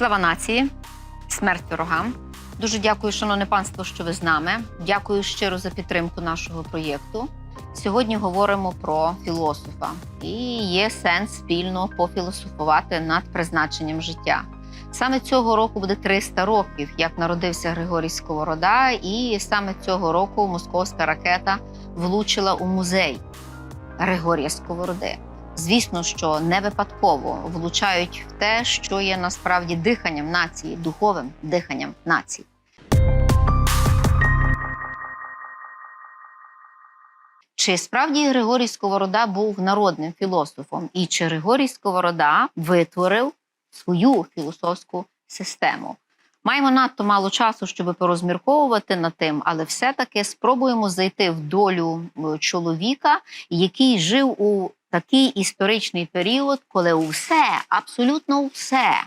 Слава нації, смерть ворогам. Дуже дякую, шановне панство, що ви з нами. Дякую щиро за підтримку нашого проєкту. Сьогодні говоримо про філософа, і є сенс спільно пофілософувати над призначенням життя. Саме цього року буде 300 років, як народився Григорій Сковорода, і саме цього року московська ракета влучила у музей Григорія Сковороди. Звісно, що не випадково влучають в те, що є насправді диханням нації, духовим диханням нації. Чи справді Григорій Сковорода був народним філософом, і чи Григорій Сковорода витворив свою філософську систему? Маємо надто мало часу, щоб порозмірковувати над тим, але все-таки спробуємо зайти в долю е, чоловіка, який жив у такий історичний період, коли усе, абсолютно все,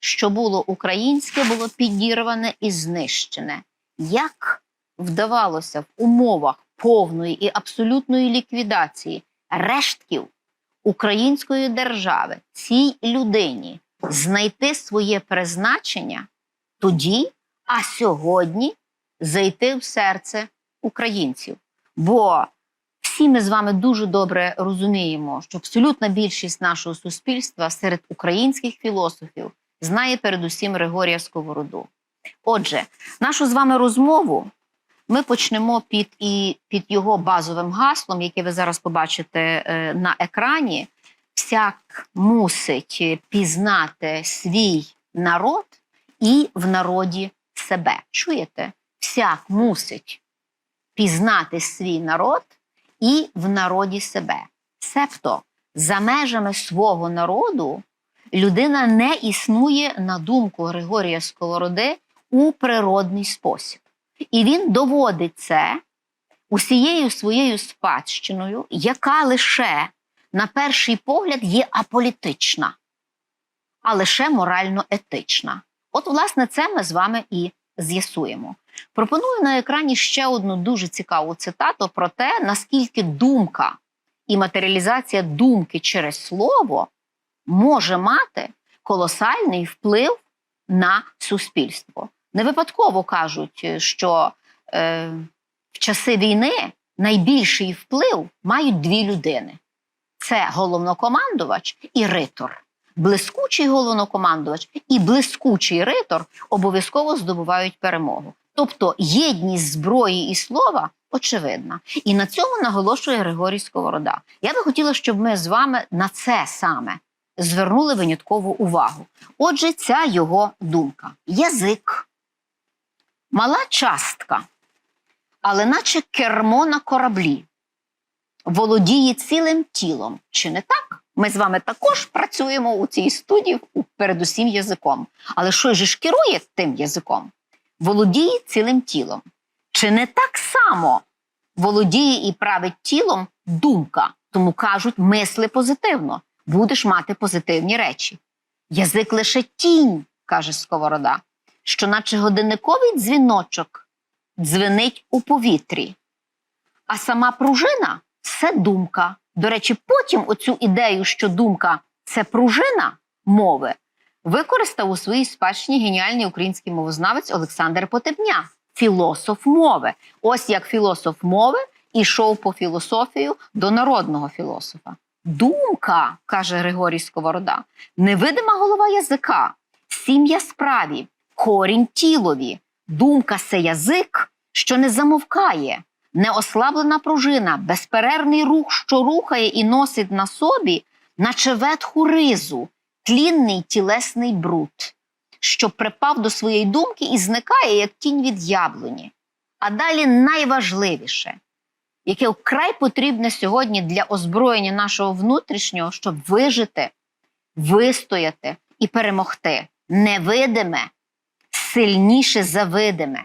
що було українське, було підірване і знищене. Як вдавалося в умовах повної і абсолютної ліквідації рештків української держави цій людині знайти своє призначення тоді, а сьогодні зайти в серце українців. Бо всі ми з вами дуже добре розуміємо, що абсолютна більшість нашого суспільства серед українських філософів знає передусім Григорія Сковороду. Отже, нашу з вами розмову ми почнемо під і під його базовим гаслом, яке ви зараз побачите е, на екрані. Всяк мусить пізнати свій народ і в народі себе. Чуєте? Всяк мусить пізнати свій народ і в народі себе. Себто за межами свого народу людина не існує на думку Григорія Сковороди у природний спосіб. І він доводить це усією своєю спадщиною, яка лише на перший погляд є аполітична, а лише морально-етична. От, власне, це ми з вами і з'ясуємо. Пропоную на екрані ще одну дуже цікаву цитату про те, наскільки думка і матеріалізація думки через слово може мати колосальний вплив на суспільство. Не випадково кажуть, що е, в часи війни найбільший вплив мають дві людини: це головнокомандувач і ритор. Блискучий головнокомандувач і блискучий ритор обов'язково здобувають перемогу. Тобто єдність зброї і слова очевидна. І на цьому наголошує Григорій Сковорода. Я би хотіла, щоб ми з вами на це саме звернули виняткову увагу. Отже, ця його думка: язик, мала частка, але наче кермо на кораблі, володіє цілим тілом. Чи не так? Ми з вами також працюємо у цій студії передусім язиком. Але що ж керує тим язиком? Володіє цілим тілом. Чи не так само володіє і править тілом думка? Тому кажуть, мисли позитивно, будеш мати позитивні речі. Язик лише тінь, каже Сковорода, що, наче годинниковий дзвіночок, дзвенить у повітрі. А сама пружина це думка. До речі, потім оцю ідею, що думка це пружина мови, використав у своїй спадщині геніальний український мовознавець Олександр Потебня, філософ мови. Ось як філософ мови ішов по філософію до народного філософа. Думка, каже Григорій Сковорода, невидима голова язика, сім'я справі, корінь тілові, думка це язик, що не замовкає неослаблена пружина, безперервний рух, що рухає і носить на собі, наче ветху ризу, тлінний тілесний бруд, що припав до своєї думки і зникає, як тінь від яблуні. А далі найважливіше, яке вкрай потрібне сьогодні для озброєння нашого внутрішнього, щоб вижити, вистояти і перемогти. Невидиме, сильніше за видиме.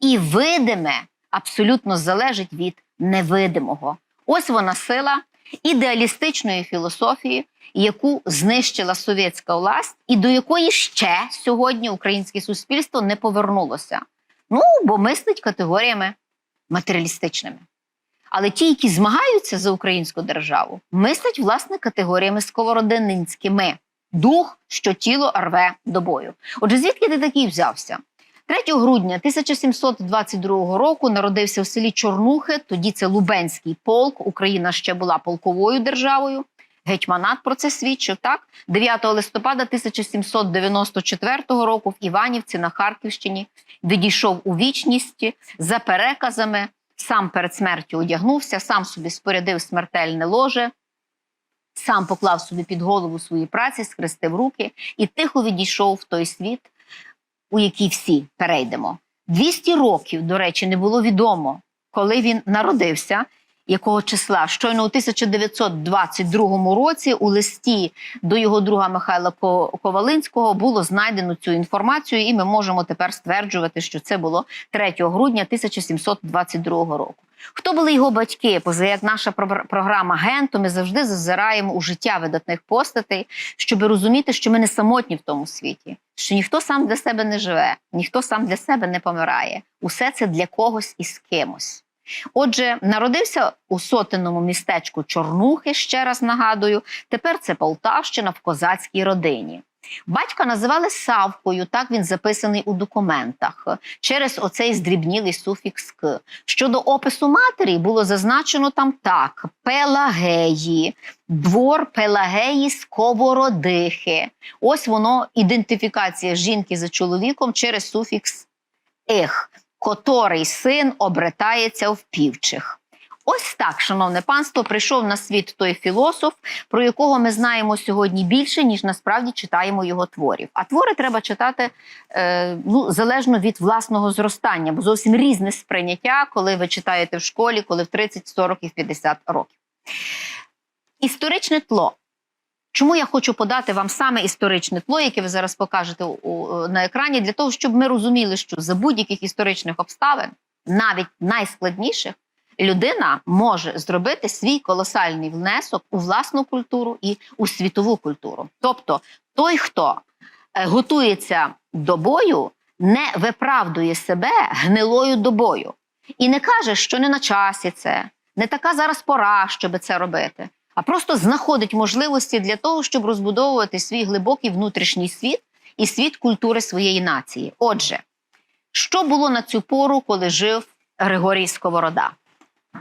І видиме абсолютно залежить від невидимого. Ось вона сила ідеалістичної філософії, яку знищила совєтська власть, і до якої ще сьогодні українське суспільство не повернулося. Ну, бо мислить категоріями матеріалістичними. Але ті, які змагаються за українську державу, мислять власне категоріями сковородининськими. дух, що тіло рве до бою. Отже, звідки ти такий взявся? 3 грудня 1722 року народився в селі Чорнухи. Тоді це Лубенський полк. Україна ще була полковою державою. Гетьманат про це свідчив. Так, 9 листопада 1794 року в Іванівці на Харківщині відійшов у вічність за переказами. Сам перед смертю одягнувся, сам собі спорядив смертельне ложе, сам поклав собі під голову свої праці, схрестив руки і тихо відійшов в той світ, у який всі перейдемо. 200 років, до речі, не було відомо, коли він народився, якого числа. Щойно у 1922 році у листі до його друга Михайла Ко- Ковалинського було знайдено цю інформацію, і ми можемо тепер стверджувати, що це було 3 грудня 1722 року. Хто були його батьки? Поза як наша про- програма Ген, то ми завжди зазираємо у життя видатних постатей, щоб розуміти, що ми не самотні в тому світі, що ніхто сам для себе не живе, ніхто сам для себе не помирає. Усе це для когось і з кимось. Отже, народився у сотенному містечку Чорнухи, ще раз нагадую. Тепер це Полтавщина в козацькій родині. Батька називали Савкою, так він записаний у документах, через оцей здрібнілий суфікс к. Щодо опису матері було зазначено там так: Пелагеї, двор Пелагеї Сковородихи. Ось воно ідентифікація жінки за чоловіком через суфікс ех, котрий син обретається в півчих. Ось так, шановне панство, прийшов на світ той філософ, про якого ми знаємо сьогодні більше, ніж насправді читаємо його творів. А твори треба читати е, ну, залежно від власного зростання, бо зовсім різне сприйняття, коли ви читаєте в школі, коли в 30, 40 і в 50 років. Історичне тло. Чому я хочу подати вам саме історичне тло, яке ви зараз покажете у, на екрані, для того, щоб ми розуміли, що за будь-яких історичних обставин, навіть найскладніших, людина може зробити свій колосальний внесок у власну культуру і у світову культуру. Тобто, той, хто е, готується до бою, не виправдує себе гнилою до бою і не каже, що не на часі це, не така зараз пора, щоб це робити, а просто знаходить можливості для того, щоб розбудовувати свій глибокий внутрішній світ і світ культури своєї нації. Отже, що було на цю пору, коли жив Григорій Сковорода?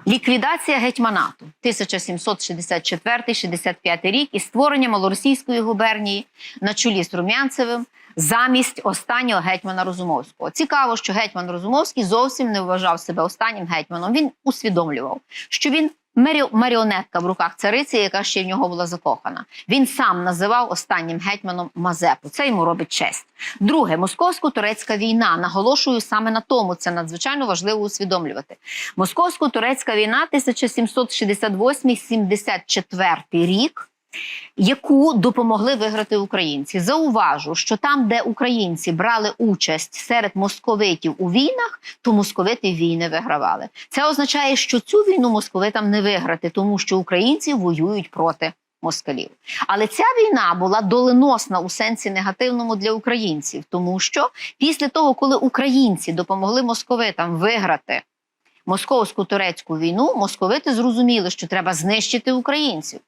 Ліквідація гетьманату 1764-65 рік і створення малоросійської губернії на чолі з Румянцевим замість останнього гетьмана Розумовського. Цікаво, що гетьман Розумовський зовсім не вважав себе останнім гетьманом. Він усвідомлював, що він маріонетка в руках цариці, яка ще в нього була закохана. Він сам називав останнім гетьманом Мазепу. Це йому робить честь. Друге, московсько-турецька війна. Наголошую саме на тому. Це надзвичайно важливо усвідомлювати. Московсько-турецька війна 1768-74 рік. Яку допомогли виграти українці? Зауважу, що там, де українці брали участь серед московитів у війнах, то московити війни вигравали. Це означає, що цю війну московитам не виграти, тому що українці воюють проти москалів. Але ця війна була доленосна у сенсі негативному для українців, тому що після того, коли українці допомогли московитам виграти московсько-турецьку війну, московити зрозуміли, що треба знищити українців.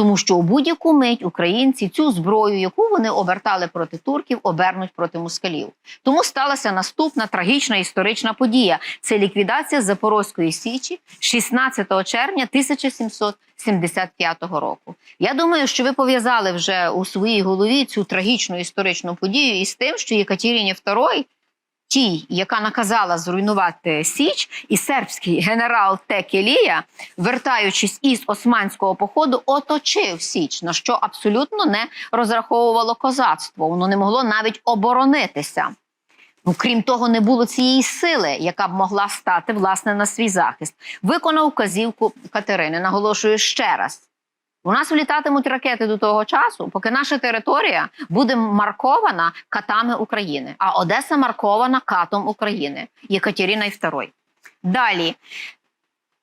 Тому що у будь-яку мить українці цю зброю, яку вони обертали проти турків, обернуть проти москалів. Тому сталася наступна трагічна історична подія: це ліквідація Запорозької січі 16 червня 1775 року. Я думаю, що ви пов'язали вже у своїй голові цю трагічну історичну подію із тим, що Єкатерині II, тій, яка наказала зруйнувати Січ, і сербський генерал Текелія, вертаючись із османського походу, оточив Січ, на що абсолютно не розраховувало козацтво. Воно не могло навіть оборонитися. Ну, крім того, не було цієї сили, яка б могла стати власне на свій захист. Виконав вказівку Катерини. Наголошую ще раз. У нас влітатимуть ракети до того часу, поки наша територія буде маркована катами України, а Одеса маркована катом України Єкатерина II. Далі.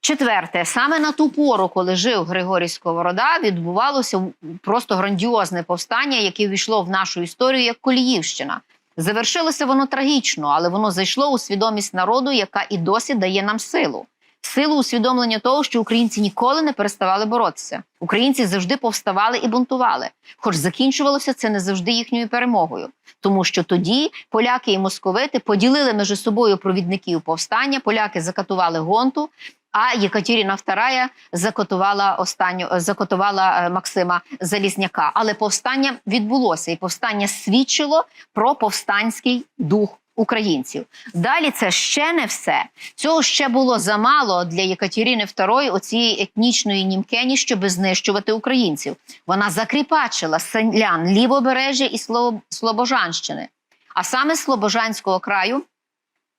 Четверте, саме на ту пору, коли жив Григорій Сковорода, відбувалося просто грандіозне повстання, яке ввійшло в нашу історію як Коліївщина. Завершилося воно трагічно, але воно зайшло у свідомість народу, яка і досі дає нам силу. В силу усвідомлення того, що українці ніколи не переставали боротися. Українці завжди повставали і бунтували. Хоч закінчувалося це не завжди їхньою перемогою, тому що тоді поляки і московити поділили між собою провідників повстання. Поляки закатували гонту. А Єкатеріна II закотувала останню закотувала е, Максима Залізняка. Але повстання відбулося, і повстання свідчило про повстанський дух українців. Далі це ще не все. Цього ще було замало для Єкатерини II, оцієї етнічної німкені, щоб знищувати українців. Вона закріпачила селян лівобережжя і Слобожанщини, а саме Слобожанського краю.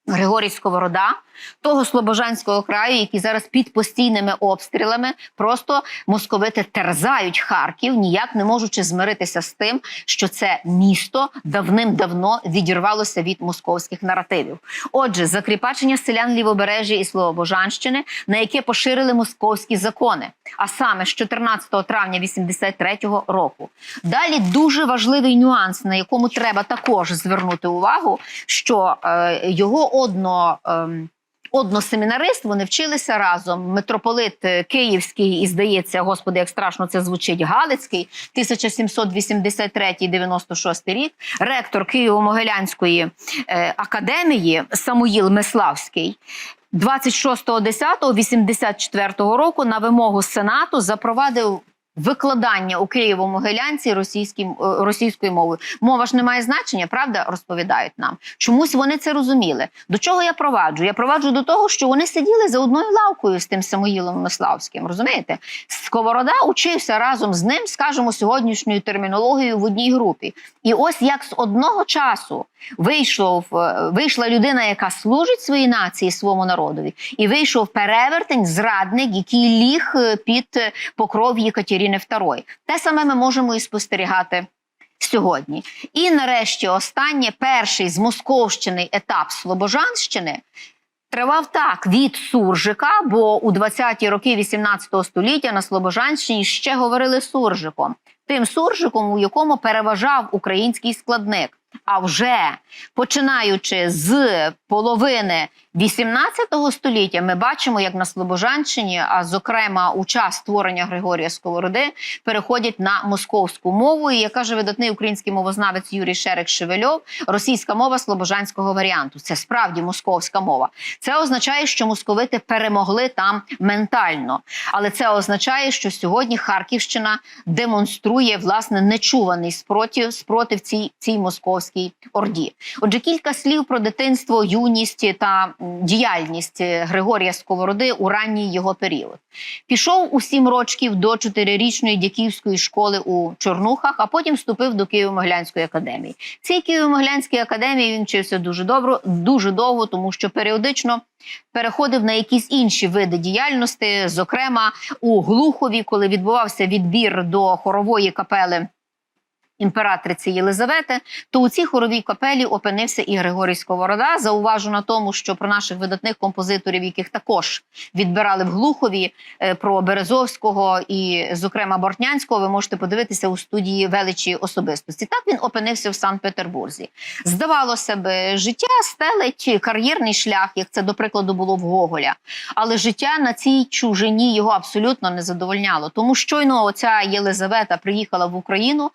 Григорій Сковорода, того Слобожанського краю, який зараз під постійними обстрілами, просто московити терзають Харків, ніяк не можучи змиритися з тим, що це місто давним-давно відірвалося від московських наративів. Отже, закріпачення селян лівобережжя і Слобожанщини, на яке поширили московські закони, а саме з 14 травня 83-го року. Далі дуже важливий нюанс, на якому треба також звернути увагу, що е, його одно. ем, Односемінарист вони вчилися разом. Митрополит е, Київський і здається, господи, як страшно це звучить. Галицький, 1783-96 рік, ректор Києво-Могилянської е, академії Самуїл Миславський. 26.10.84 року на вимогу Сенату запровадив викладання у Києво-Могилянці е, російською мовою. Мова ж не має значення, правда, розповідають нам. Чомусь вони це розуміли. До чого я проваджу? Я проваджу до того, що вони сиділи за одною лавкою з тим Самуїлом Миславським. Розумієте? Сковорода учився разом з ним, скажімо, сьогоднішньою термінологією в одній групі. І ось як з одного часу вийшов, е, вийшла людина, яка служить своїй нації, своєму народові, і вийшов перевертень, зрадник, який ліг е, під е, покров Єкатерини II. Те саме ми можемо і спостерігати. Сьогодні і нарешті останнє перший з Московщини етап Слобожанщини тривав так від суржика, бо у 20-ті роки 18 століття на Слобожанщині ще говорили суржиком, тим суржиком, у якому переважав український складник. А вже починаючи з половини 18 століття, ми бачимо, як на Слобожанщині, а зокрема у час створення Григорія Сковороди, переходять на московську мову. І як каже видатний український мовознавець Юрій Шерек Шевельов, російська мова слобожанського варіанту. Це справді московська мова. Це означає, що московити перемогли там ментально, але це означає, що сьогодні Харківщина демонструє власне нечуваний спротив, спротив цій, цій московській орді. Отже, кілька слів про дитинство, юність та діяльність е, Григорія Сковороди у ранній його період. Пішов у сім років до чотирирічної дяківської школи у Чорнухах, а потім вступив до Києво-Могилянської академії. Цій Києво-Могилянській академії він вчився дуже добре, дуже довго, тому що періодично переходив на якісь інші види діяльності, зокрема у Глухові, коли відбувався відбір до хорової капели. Імператриці Єлизавети, то у цій хоровій капелі опинився і Григорій Сковорода. Зауважу на тому, що про наших видатних композиторів, яких також відбирали в Глухові, е, про Березовського і, зокрема, Бортнянського, ви можете подивитися у студії величі особистості. Так він опинився в Санкт-Петербурзі. Здавалося б, життя стелить кар'єрний шлях, як це до прикладу було в Гоголя. Але життя на цій чужині його абсолютно не задовольняло. Тому щойно оця Єлизавета приїхала в Україну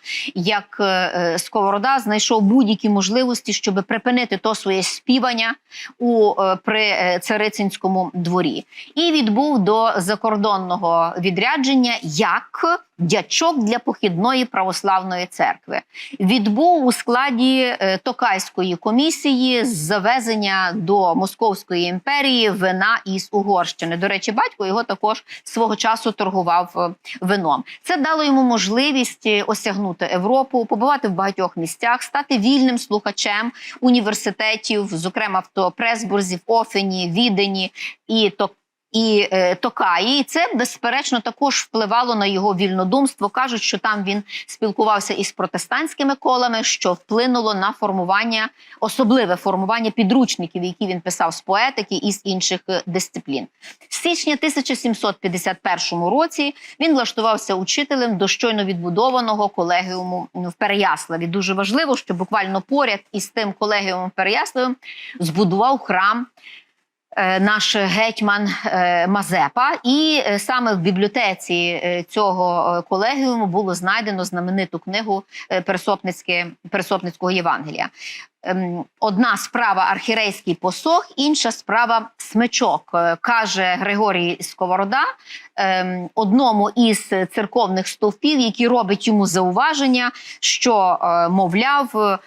як е, е, Сковорода знайшов будь-які можливості, щоб припинити то своє співання у е, при царицинському дворі, і відбув до закордонного відрядження як дячок для похідної православної церкви. Відбув у складі е, Токайської комісії з завезення до Московської імперії вина із Угорщини. До речі, батько його також свого часу торгував е, вином. Це дало йому можливість е, осягнути Європу, побувати в багатьох місцях, стати вільним слухачем університетів, зокрема в Пресбурзі, в Офені, Відені і Ток і е, Токаї. І це безперечно також впливало на його вільнодумство. кажуть, що там він спілкувався із протестантськими колами, що вплинуло на формування, особливе формування підручників, які він писав з поетики і з інших е, дисциплін. З січня 1751 році він влаштувався учителем до щойно відбудованого колегіуму в Переяславі. Дуже важливо, що буквально поряд із тим колегіумом в Переяславі збудував храм наш гетьман е, Мазепа. І е, саме в бібліотеці е, цього е, колегіуму було знайдено знамениту книгу е, Пересопницького Євангелія. Ем, Одна справа архірейський посох, інша справа смичок, Е, каже Григорій Сковорода ем, одному із церковних стовпів, який робить йому зауваження, що, е, мовляв, е,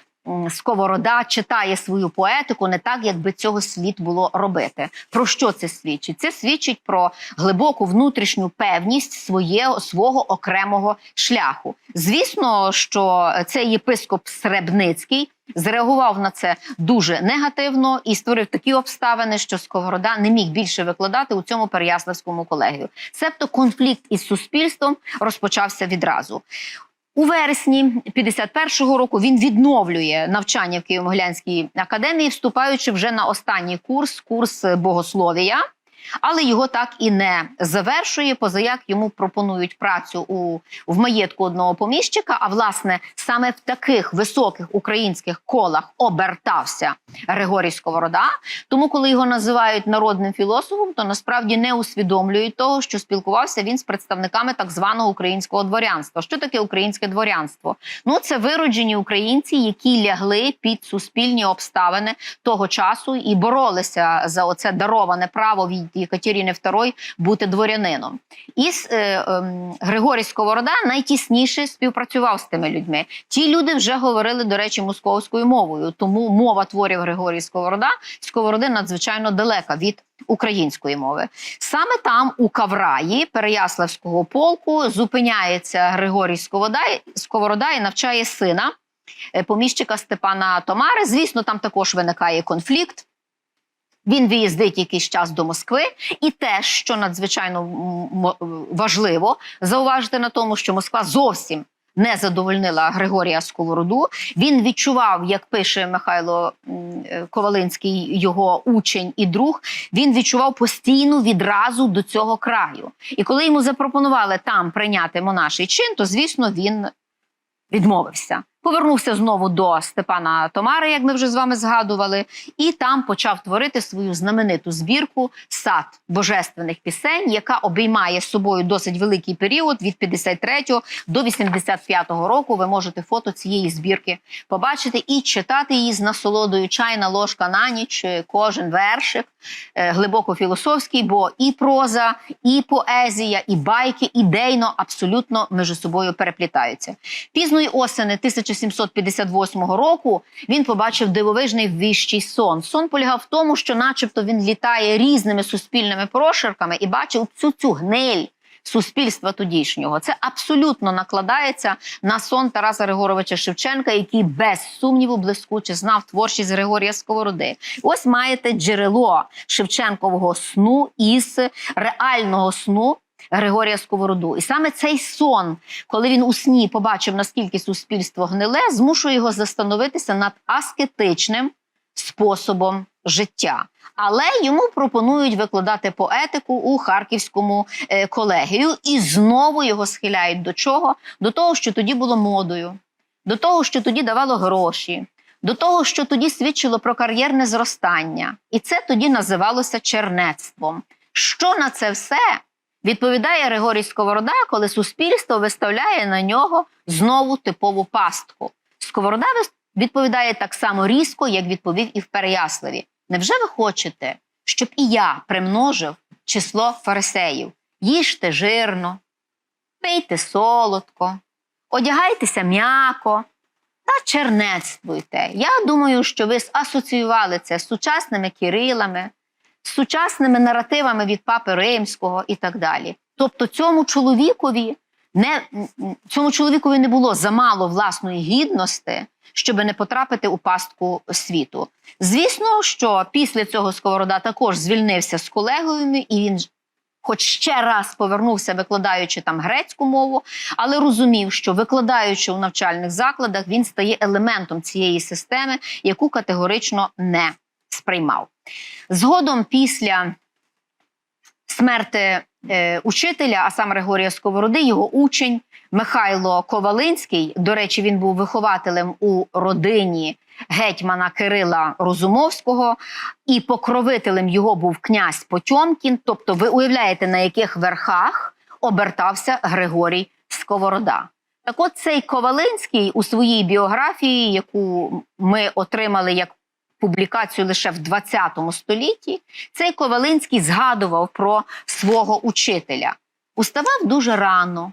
Сковорода читає свою поетику не так, як би цього слід було робити. Про що це свідчить? Це свідчить про глибоку внутрішню певність своєго свого окремого шляху. Звісно, що цей єпископ Сребницький зреагував на це дуже негативно і створив такі обставини, що Сковорода не міг більше викладати у цьому Переяславському колегію. Себто конфлікт із суспільством розпочався відразу. У вересні 51-го року він відновлює навчання в Києво-Могилянській академії, вступаючи вже на останній курс, курс богословія. Але його так і не завершує, позаяк йому пропонують працю у в маєтку одного поміщика. А власне саме в таких високих українських колах обертався Григорій Сковорода. Тому, коли його називають народним філософом, то насправді не усвідомлюють того, що спілкувався він з представниками так званого українського дворянства. Що таке українське дворянство? Ну це вироджені українці, які лягли під суспільні обставини того часу і боролися за оце дароване право від Екатерини II бути дворянином. І е, е, Григорій Сковорода найтісніше співпрацював з тими людьми. Ті люди вже говорили, до речі, московською мовою. Тому мова творів Григорій Сковорода Сковороди надзвичайно далека від української мови. Саме там, у Кавраї Переяславського полку, зупиняється Григорій Сковорода, Сковорода і навчає сина е, поміщика Степана Томари. Звісно, там також виникає конфлікт. Він виїздить якийсь час до Москви, і те, що надзвичайно важливо зауважити на тому, що Москва зовсім не задовольнила Григорія Сковороду. Він відчував, як пише Михайло е, Ковалинський, його учень і друг. Він відчував постійну відразу до цього краю. І коли йому запропонували там прийняти монаший чин, то звісно він відмовився. Повернувся знову до Степана Томари, як ми вже з вами згадували, і там почав творити свою знамениту збірку сад божественних пісень, яка обіймає собою досить великий період від 53 до 85 року. Ви можете фото цієї збірки побачити і читати її з насолодою чайна ложка на ніч, кожен вершик, е, глибоко філософський, бо і проза, і поезія, і байки ідейно абсолютно між собою переплітаються. Пізної осени 1758 року він побачив дивовижний віщий сон. Сон полягав в тому, що, начебто, він літає різними суспільними прошарками і бачив цю цю гниль. Суспільства тодішнього це абсолютно накладається на сон Тараса Григоровича Шевченка, який без сумніву блискуче знав творчість Григорія Сковороди. Ось маєте джерело Шевченкового сну із реального сну Григорія Сковороду. І саме цей сон, коли він у сні побачив, наскільки суспільство гниле, змушує його застановитися над аскетичним способом життя. Але йому пропонують викладати поетику у харківському е, колегію, і знову його схиляють до чого? До того, що тоді було модою, до того, що тоді давало гроші, до того, що тоді свідчило про кар'єрне зростання, і це тоді називалося чернецтвом. Що на це все відповідає Григорій Сковорода, коли суспільство виставляє на нього знову типову пастку? Сковорода відповідає так само різко, як відповів і в Переяславі. Невже ви хочете, щоб і я примножив число фарисеїв? Їжте жирно, пийте солодко, одягайтеся м'яко та чернецтвуйте. Я думаю, що ви асоціювали це з сучасними Кирилами, з сучасними наративами від Папи Римського і так далі. Тобто цьому чоловікові не, цьому чоловікові не було замало власної гідності, щоб не потрапити у пастку світу. Звісно, що після цього Сковорода також звільнився з колегіями, і він, хоч ще раз повернувся, викладаючи там грецьку мову, але розумів, що викладаючи у навчальних закладах, він стає елементом цієї системи, яку категорично не сприймав. Згодом, після смерти е, учителя, а саме Григорія Сковороди, його учень Михайло Ковалинський. До речі, він був вихователем у родині гетьмана Кирила Розумовського, і покровителем його був князь Потьомкін. Тобто, ви уявляєте, на яких верхах обертався Григорій Сковорода. Так от цей Ковалинський у своїй біографії, яку ми отримали як публікацію лише в 20 столітті, цей Ковалинський згадував про свого учителя. Уставав дуже рано,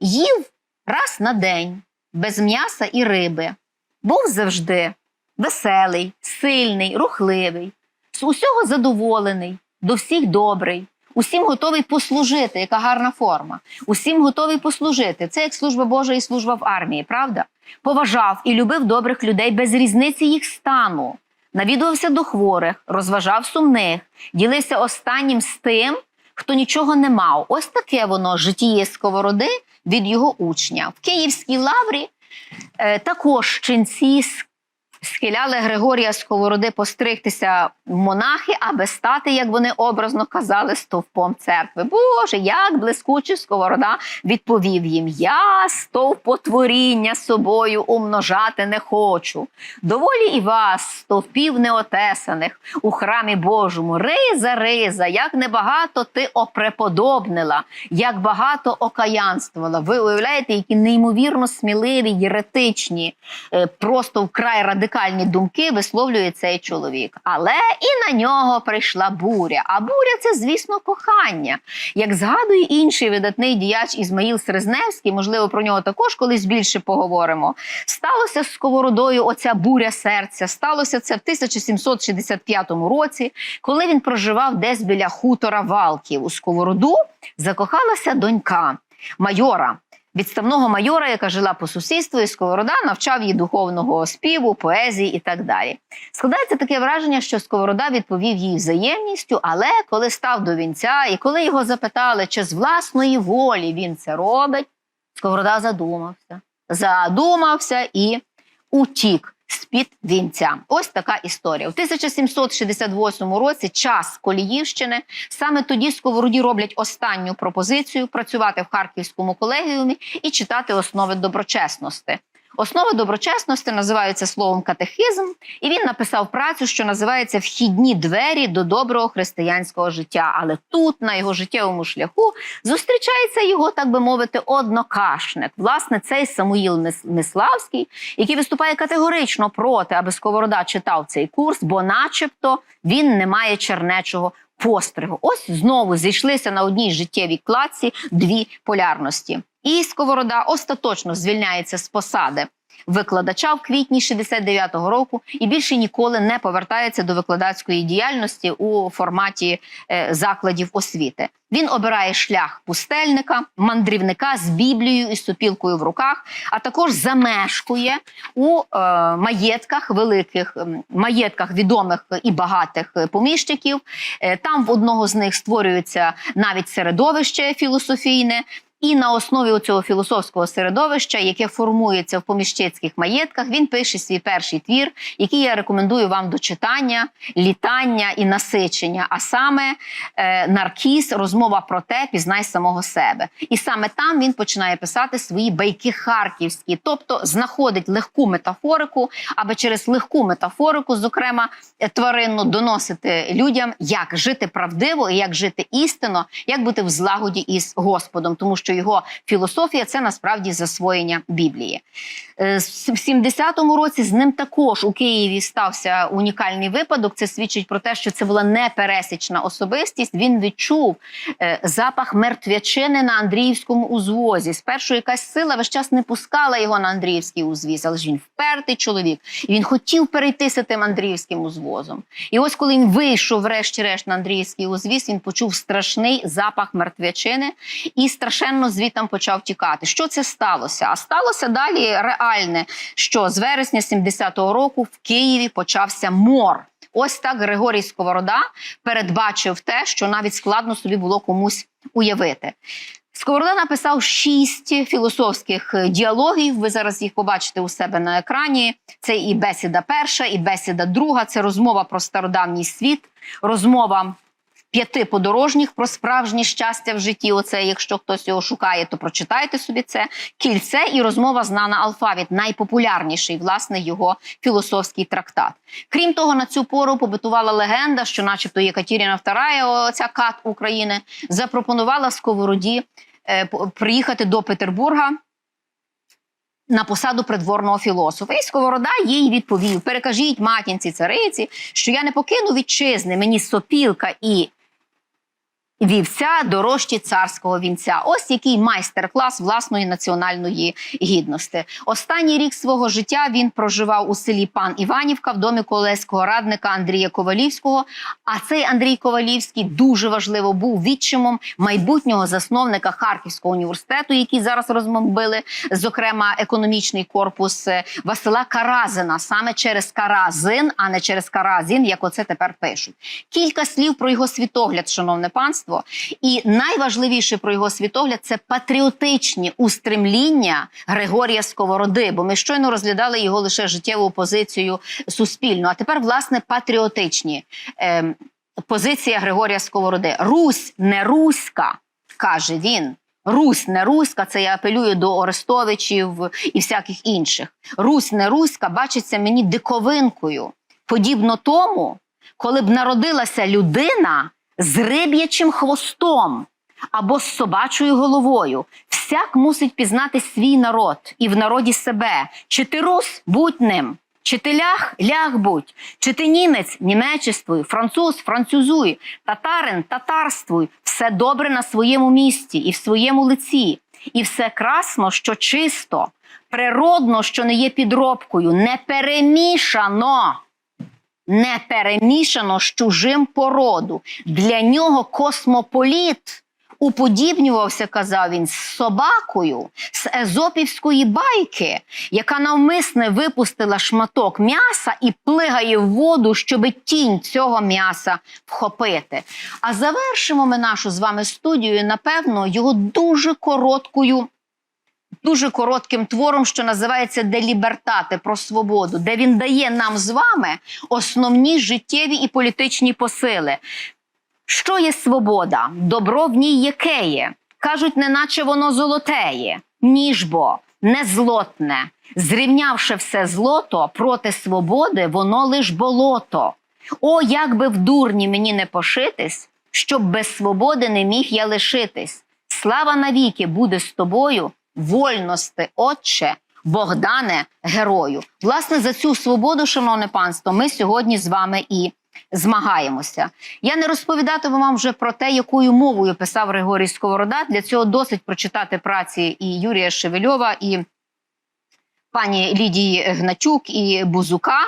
їв раз на день, без м'яса і риби, був завжди веселий, сильний, рухливий, з усього задоволений, до всіх добрий, усім готовий послужити, яка гарна форма. Усім готовий послужити. Це як служба Божа і служба в армії, правда? Поважав і любив добрих людей без різниці їх стану. Навідувався до хворих, розважав сумних, ділився останнім з тим, хто нічого не мав. Ось таке воно житіє сковороди від його учня. В Київській лаврі е, також ченці с- схиляли Григорія Сковороди постригтися в монахи, аби стати, як вони образно казали, стовпом церкви. Боже, як блискуче Сковорода відповів їм: Я стовп потворіння собою умножати не хочу. Доволі і вас, стовпів неотесаних, у храмі Божому, риза, риза, як небагато ти опреподобнила, як багато окаянствувала. Ви уявляєте, які неймовірно сміливі, єретичні, е, просто вкрай радикальні думки висловлює цей чоловік. Але і на нього прийшла буря. А буря це, звісно, кохання. Як згадує інший видатний діяч Ізмаїл Срезневський, можливо, про нього також колись більше поговоримо. Сталося з сковородою оця буря серця. Сталося це в 1765 році, коли він проживав десь біля хутора Валків. У сковороду закохалася донька майора. Відставного майора, яка жила по сусідству, і Сковорода навчав її духовного співу, поезії і так далі. Складається таке враження, що Сковорода відповів їй взаємністю, але коли став до вінця, і коли його запитали, чи з власної волі він це робить, Сковорода задумався, задумався і утік з-під вінця. Ось така історія. У 1768 році час Коліївщини. Саме тоді Сковороді роблять останню пропозицію працювати в Харківському колегіумі і читати основи доброчесності. Основи доброчесності називаються словом катехизм, і він написав працю, що називається Вхідні двері до доброго християнського життя. Але тут, на його життєвому шляху, зустрічається його, так би мовити, однокашник. Власне, цей Самуїл Неславський, який виступає категорично проти, аби Сковорода читав цей курс, бо, начебто, він не має чернечого постригу. Ось знову зійшлися на одній життєвій кладці дві полярності. І Сковорода остаточно звільняється з посади викладача в квітні 69-го року і більше ніколи не повертається до викладацької діяльності у форматі е, закладів освіти. Він обирає шлях пустельника, мандрівника з Біблією і сопілкою в руках, а також замешкує у е, маєтках великих маєтках відомих і багатих поміщиків. Е, там в одного з них створюється навіть середовище філософійне. І на основі цього філософського середовища, яке формується в поміщицьких маєтках, він пише свій перший твір, який я рекомендую вам до читання, літання і насичення. А саме е, наркіз, розмова про те, пізнай самого себе. І саме там він починає писати свої байки харківські, тобто знаходить легку метафорику, аби через легку метафорику, зокрема е, тваринну, доносити людям, як жити правдиво як жити істинно, як бути в злагоді із Господом, тому що його філософія це насправді засвоєння Біблії. Е, В 70-му році з ним також у Києві стався унікальний випадок. Це свідчить про те, що це була непересічна особистість. Він відчув е, запах мертвячини на Андріївському узвозі. Спершу якась сила весь час не пускала його на Андріївський узвіз, але ж він впертий чоловік. І він хотів перейтися тим Андріївським узвозом. І ось коли він вийшов, врешті-решт, на Андріївський узвіз, він почув страшний запах мертвячини і страшенно звітам почав тікати. Що це сталося? А сталося далі реальне, що з вересня 70-го року в Києві почався мор. Ось так Григорій Сковорода передбачив те, що навіть складно собі було комусь уявити. Сковорода написав шість філософських діалогів. Ви зараз їх побачите у себе на екрані. Це і бесіда перша, і бесіда друга. Це розмова про стародавній світ, розмова п'яти подорожніх про справжнє щастя в житті. Оце, якщо хтось його шукає, то прочитайте собі це. Кільце і розмова знана алфавіт, найпопулярніший власне його філософський трактат. Крім того, на цю пору побутувала легенда, що, начебто, Єкатеріна II, ця кат України, запропонувала Сковороді е, приїхати до Петербурга на посаду придворного філософа. І Сковорода їй відповів: перекажіть матінці цариці, що я не покину вітчизни, мені сопілка і вівця дорожчі царського вінця. Ось який майстер-клас власної національної гідності. Останній рік свого життя він проживав у селі Пан Іванівка в домі колеського радника Андрія Ковалівського. А цей Андрій Ковалівський дуже важливо був відчимом майбутнього засновника Харківського університету, який зараз розбомбили, зокрема економічний корпус е, Васила Каразина, саме через Каразин, а не через Каразін, як оце тепер пишуть. Кілька слів про його світогляд, шановне панство. І найважливіше про його світогляд це патріотичні устремління Григорія Сковороди, бо ми щойно розглядали його лише життєву позицію суспільну. А тепер, власне, патріотичні ем, позиція Григорія Сковороди. Русь не руська, каже він. Русь не руська, це я апелюю до Орестовичів і всяких інших. Русь не руська бачиться мені диковинкою, подібно тому, коли б народилася людина з риб'ячим хвостом або з собачою головою. Всяк мусить пізнати свій народ і в народі себе. Чи ти рус, будь ним. Чи ти ляг, ляг будь, чи ти німець, німечествуй, француз, французуй, татарин, татарствуй, все добре на своєму місці і в своєму лиці, і все красно, що чисто, природно, що не є підробкою, не перемішано не перемішано з чужим породу. Для нього космополіт уподібнювався, казав він, з собакою з езопівської байки, яка навмисне випустила шматок м'яса і плигає в воду, щоби тінь цього м'яса вхопити. А завершимо ми нашу з вами студію, напевно, його дуже короткою дуже коротким твором, що називається Де лібертати про свободу, де він дає нам з вами основні життєві і політичні посили. Що є свобода? Добро в ній яке є? Кажуть, неначе воно золотеє, ніж бо не злотне. Зрівнявши все злото проти свободи, воно лиш болото. О, як би в дурні мені не пошитись, щоб без свободи не міг я лишитись. Слава навіки буде з тобою, вольності, отче, Богдане, герою. Власне, за цю свободу, шановне панство, ми сьогодні з вами і змагаємося. Я не розповідатиму вам вже про те, якою мовою писав Григорій Сковорода. Для цього досить прочитати праці і Юрія Шевельова, і пані Лідії Гначук і Бузука.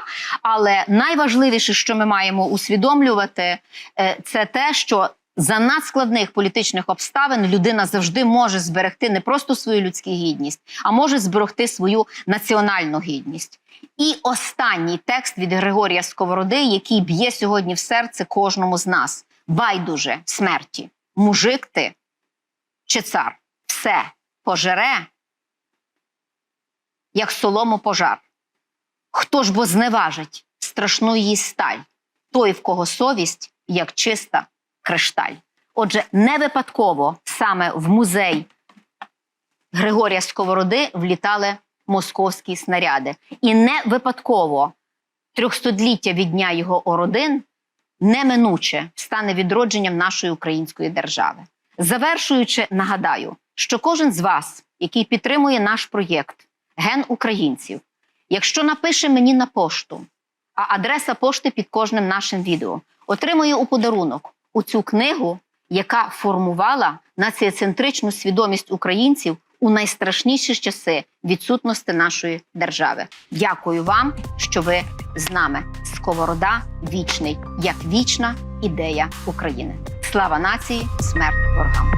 Але найважливіше, що ми маємо усвідомлювати, е, це те, що за надскладних політичних обставин людина завжди може зберегти не просто свою людську гідність, а може зберегти свою національну гідність. І останній текст від Григорія Сковороди, який б'є сьогодні в серце кожному з нас: байдуже смерті, мужик ти чи цар, все пожере, як солому пожар. Хто ж бо зневажить страшну її сталь, той, в кого совість, як чиста кришталь. Отже, не випадково саме в музей Григорія Сковороди влітали московські снаряди. І не випадково трьохстоліття від дня його ородин неминуче стане відродженням нашої української держави. Завершуючи, нагадаю, що кожен з вас, який підтримує наш проєкт Ген українців, якщо напише мені на пошту, а адреса пошти під кожним нашим відео, отримує у подарунок у цю книгу, яка формувала націоцентричну свідомість українців у найстрашніші часи відсутності нашої держави. Дякую вам, що ви з нами. Сковорода вічний, як вічна ідея України. Слава нації, смерть ворогам.